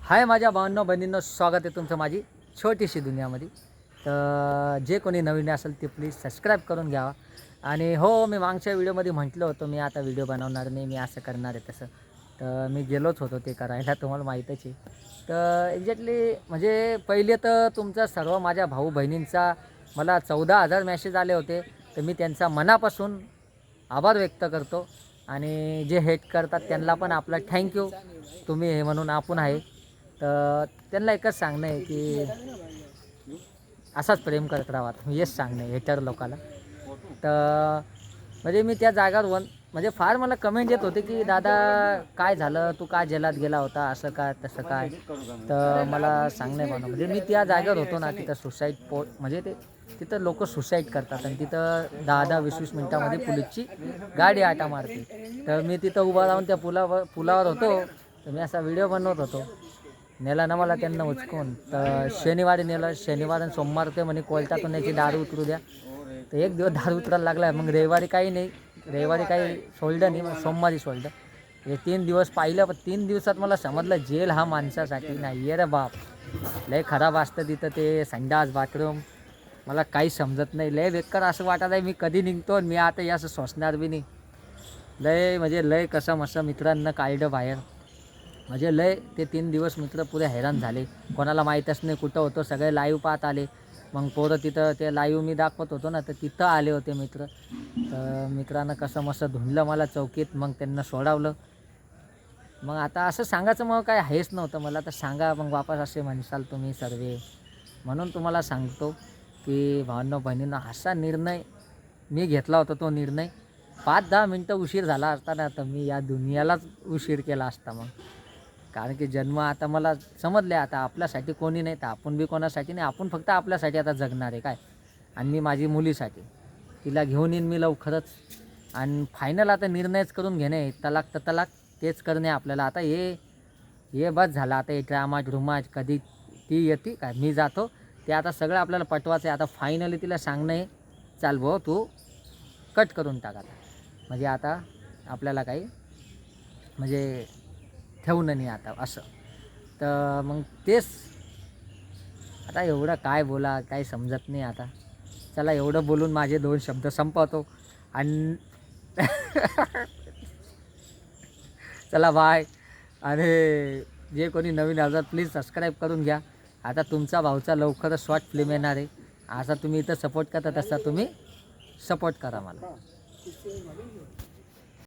हाय माझ्या भावांनो बहिणींनो स्वागत आहे तुमचं माझी छोटीशी दुनियामध्ये. तर जे कोणी नवीन असेल ते प्लीज सबस्क्राईब करून घ्यावा आणि हो मी मागच्या व्हिडिओमध्ये म्हटलं होतं मी आता व्हिडिओ बनवणार नाही मी असं करणार आहे तसं. तर मी गेलोच होतो ते करायला तुम्हाला माहीतच आहे. तर एक्झॅक्टली म्हणजे पहिले तर तुमचा सर्व माझ्या भाऊ बहिणींचा मला चौदा हजार मॅसेज आले होते. तर मी त्यांचा मनापासून आभार व्यक्त करतो. आणि जे हेट करतात त्यांना पण आपला थँक्यू तुम्ही हे म्हणून आपण आहे. तर त्यांना एकच सांगणं आहे की असाच प्रेम करत राहा मी हेच सांगणं आहे हेटर लोकाला. तर म्हणजे मी त्या जागावर वन म्हणजे फार मला कमेंट येत होते की दादा काय झालं? तू का जेलात गेला होता? असं काय तसं काय तर मला सांगणं आहे म्हणून. म्हणजे मी त्या जागेवर होतो ना तिथं सुसाईड पो म्हणजे ते तिथं लोक सुसाईड करतात आणि तिथं दहा दहा वीस वीस मिनटामध्ये पुलीसची गाडी आटा मारते. तर मी तिथं उभा राहून त्या पुलावर पुलावर होतो. तर मी असा व्हिडिओ बनवत होतो. नेला ना मला त्यांना उचकून. तर शनिवारी नेलं शनिवार आणि सोमवार ते म्हणे कोलतातून याची दारू उतरू द्या. तर एक दिवस दारू उतरायला लागला मग रविवारी काही नाही. रविवारी काही सोडलं नाही मग सोमवारी सोडलं हे तीन दिवस पाहिलं पण तीन दिवसात मला समजलं जेल हा माणसासाठी नाही आहे रे बाप. लय खराब असतं तिथं ते संडास बाथरूम. मला काही समजत नाही. लय बेकार असं वाटत आहे मी कधी निघतो आणि मी आता हे असं सोसणार बी नाही. लय म्हणजे लय कसं मस्त मित्रांना काढलं बाहेर. म्हणजे लय ते तीन दिवस मित्र पुरे हैराण झाले. कोणाला माहीतच नाही कुठं होतो. सगळे लाईव्ह पाहत आले. मग पोरं तिथं ते लाईव्ह मी दाखवत होतो ना तर तिथं आले होते मित्र. तर मित्रानं कसं मस्त धुंडलं मला चौकीत मग त्यांना सोडावलं. मग आता असं सांगायचं मग काय हेच नव्हतं. मला तर सांगा मग वापस असे म्हणसाल तुम्ही सर्वे. म्हणून तुम्हाला सांगतो की भावांनो बहिणींना असा निर्णय मी घेतला होता तो निर्णय. पाच दहा मिनटं उशीर झाला असता ना तर मी या दुनियालाच उशीर केला असता मग. कारण की जन्म आता मला समजले आता आपल्यासाठी कोणी नाही तर आपण बी कोणासाठी नाही. आपण फक्त आपल्यासाठी आता जगणार आहे काय? आणि मी माझी मुलीसाठी. तिला घेऊन येईन मी लवकरच. आणि फायनल आता निर्णयच करून घेणे तलाक तर तलाक तेच करणे आपल्याला. आता हे हे बस झालं. आता हे ड्रामाज रुमाज कधी ती येते काय? मी जातो. ते आता सगळं आपल्याला पटवायचं आहे. आता फायनली तिला सांगणं आहे चाल भाऊ तू कट करून टाक आता. म्हणजे आता आपल्याला काही म्हणजे ठेवणं नाही आता असं. तर मग तेच. आता एवढं काय बोला काही समजत नाही आता. चला एवढं बोलून माझे दोन शब्द संपवतो. आणि चला बाय आणि जे कोणी नवीन आजार प्लीज सबस्क्राईब करून घ्या. आता तुमचा भाऊचा लवकरच शॉर्ट फिल्म येणार आहे. असा तुम्ही इथं सपोर्ट करता तसा तुम्ही सपोर्ट करा मला.